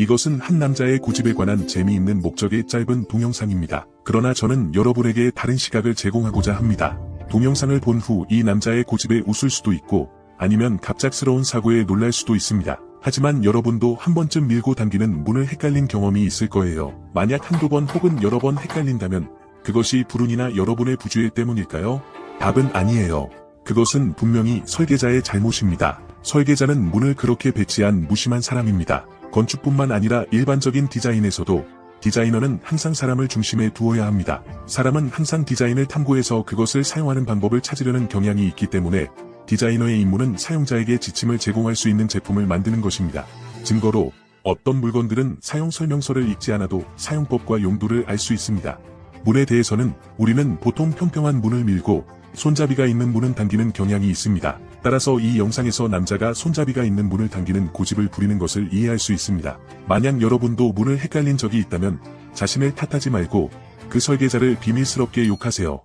이것은 한 남자의 고집에 관한 재미있는 목적의 짧은 동영상입니다. 그러나 저는 여러분에게 다른 시각을 제공하고자 합니다. 동영상을 본 후 이 남자의 고집에 웃을 수도 있고 아니면 갑작스러운 사고에 놀랄 수도 있습니다. 하지만 여러분도 한 번쯤 밀고 당기는 문을 헷갈린 경험이 있을 거예요. 만약 한두 번 혹은 여러 번 헷갈린다면 그것이 불운이나 여러분의 부주의 때문일까요? 답은 아니에요. 그것은 분명히 설계자의 잘못입니다. 설계자는 문을 그렇게 배치한 무심한 사람입니다. 건축뿐만 아니라 일반적인 디자인에서도 디자이너는 항상 사람을 중심에 두어야 합니다. 사람은 항상 디자인을 탐구해서 그것을 사용하는 방법을 찾으려는 경향이 있기 때문에 디자이너의 임무는 사용자에게 지침을 제공할 수 있는 제품을 만드는 것입니다. 증거로 어떤 물건들은 사용 설명서를 읽지 않아도 사용법과 용도를 알 수 있습니다. 문에 대해서는 우리는 보통 평평한 문을 밀고 손잡이가 있는 문은 당기는 경향이 있습니다. 따라서 이 영상에서 남자가 손잡이가 있는 문을 당기는 고집을 부리는 것을 이해할 수 있습니다. 만약 여러분도 문을 헷갈린 적이 있다면 자신을 탓하지 말고 그 설계자를 비밀스럽게 욕하세요.